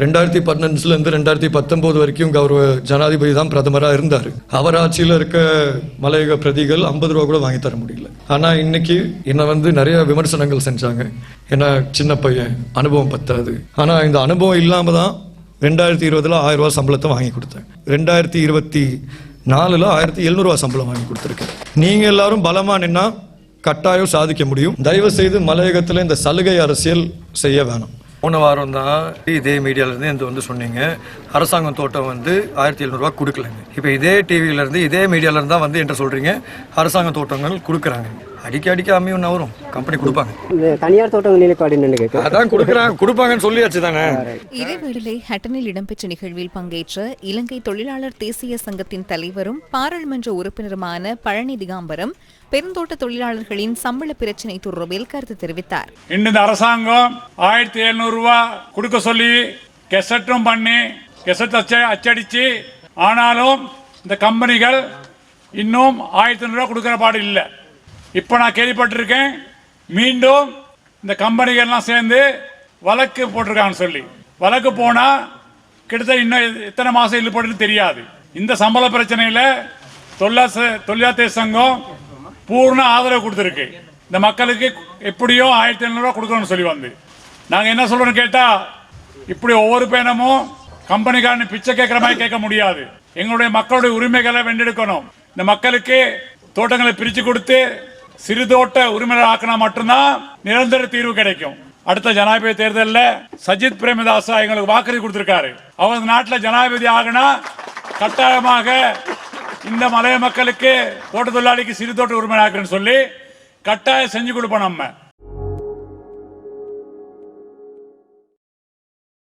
ரெண்டாயிரத்தி பதினஞ்சுல இருந்து ரெண்டாயிரத்தி பத்தொன்பது வரைக்கும் கௌரவ ஜனாதிபதி தான் பிரதமராக இருந்தார். அவர் ஆட்சியில் இருக்க மலையக பிரதிகள் ஐம்பது ரூபா கூட வாங்கி தர முடியல. ஆனா இன்னைக்கு என்னை வந்து நிறைய விமர்சனங்கள் செஞ்சாங்க. ஏன்னா சின்ன பையன் அனுபவம் பத்தாது. ஆனா இந்த அனுபவம் இல்லாம தான் ரெண்டாயிரத்தி இருபதுல ஆயிரம் ரூபா சம்பளத்தை வாங்கி கொடுத்தேன். ரெண்டாயிரத்தி இருபத்தி நாலுல ஆயிரத்தி எழுநூறுவா சம்பளம் வாங்கி கொடுத்துருக்கேன். நீங்க எல்லாரும் பலமா நின்னா கட்டாயம் சாதிக்க முடியும். தயவு செய்து மலையகத்தில் இந்த சலுகை அரசியல் செய்ய வேணாம். போன வாரம் தான் இதே மீடியாவிலேருந்து இருந்து வந்து சொன்னீங்க. அரசாங்கம் தோட்டம் வந்து ஆயிரத்தி எழுநூறுவா கொடுக்கலங்க. இப்போ இதே டிவியிலேருந்து இதே மீடியாவிலேருந்து தான் வந்து என்கிட்ட சொல்கிறீங்க அரசாங்க தோட்டங்கள் கொடுக்குறாங்க. அடிக்க அடிக்க அமையும் நவரும். கம்பெனி கொடுப்பாங்க. இந்த தனியார் தோட்டம் நிலைப்பாடு என்னன்னு கேட்க? அதான் கொடுக்குறாங்க. கொடுப்பாங்கன்னு சொல்லியாச்சு தானே. இதேவேளை ஹட்டனில் இடம்பெற்ற நிகழ்வில் பங்கேற்ற இலங்கை தொழிலாளர் தேசிய சங்கத்தின் தலைவரும் பாராளுமன்ற உறுப்பினருமான பழனி திகாம்பரம் பெருந்தோட்ட தொழிலாளர்களின் சம்பள பிரச்சினை தொடர்பில் கருத்து தெரிவித்தார். இன்னும் இந்த அரசாங்கம் ஆயிரத்தி எழுநூறு ரூபா கொடுக்க சொல்லி கெசட்டும் பண்ணி கெசட் அச்ச அச்சடிச்சு ஆனாலும் இந்த கம்பெனிகள் இன்னும் ஆயிரத்தி ஐநூறுரூவா கொடுக்குற பாடு இல்லை. இப்போ நான் கேள்விப்பட்டிருக்கேன். மீண்டும் இந்த கம்பெனிகள்லாம் சேர்ந்து வழக்கு போட்டிருக்காங்கன்னு சொல்லி. வழக்கு போனால் கிட்டத்தட்ட இன்னும் எத்தனை மாதம் இழுபடுன்னு தெரியாது. இந்த சம்பள பிரச்சனையில் தொழிலாச தொழிலாளர் சங்கம் பூர்ண ஆதரவு கொடுத்துருக்கு. இந்த மக்களுக்கு எப்படியும் ஆயிரத்தி ஐநூறுரூவா கொடுக்கணும்னு சொல்லி வந்து. நாங்கள் என்ன சொல்றோம்னு கேட்டால் இப்படி ஒவ்வொரு பேனமும் கம்பெனிக்காரன் பிச்சை கேட்குற மாதிரி கேட்க முடியாது. எங்களுடைய மக்களுடைய உரிமைகளை வென்றெடுக்கணும். இந்த மக்களுக்கு தோட்டங்களை பிரித்து கொடுத்து சிறுதோட்ட உரிமையாளர் ஆக்கினா மட்டும்தான் நிரந்தர தீர்வு கிடைக்கும். அடுத்த ஜனாதிபதி தேர்தலில் சஜித் பிரேமதாசா எங்களுக்கு வாக்குறுதி கொடுத்திருக்காரு. அவர் நாட்டில் ஜனாதிபதி ஆகினா கட்டாயமாக இந்த மலைய மக்களுக்கு தோட்ட தொழிலாளிக்கு சிறு தோட்ட உரிமை ஆக்குறேன்னு சொல்லி கட்டாயம் செஞ்சு கொடுப்போம் நம்ம.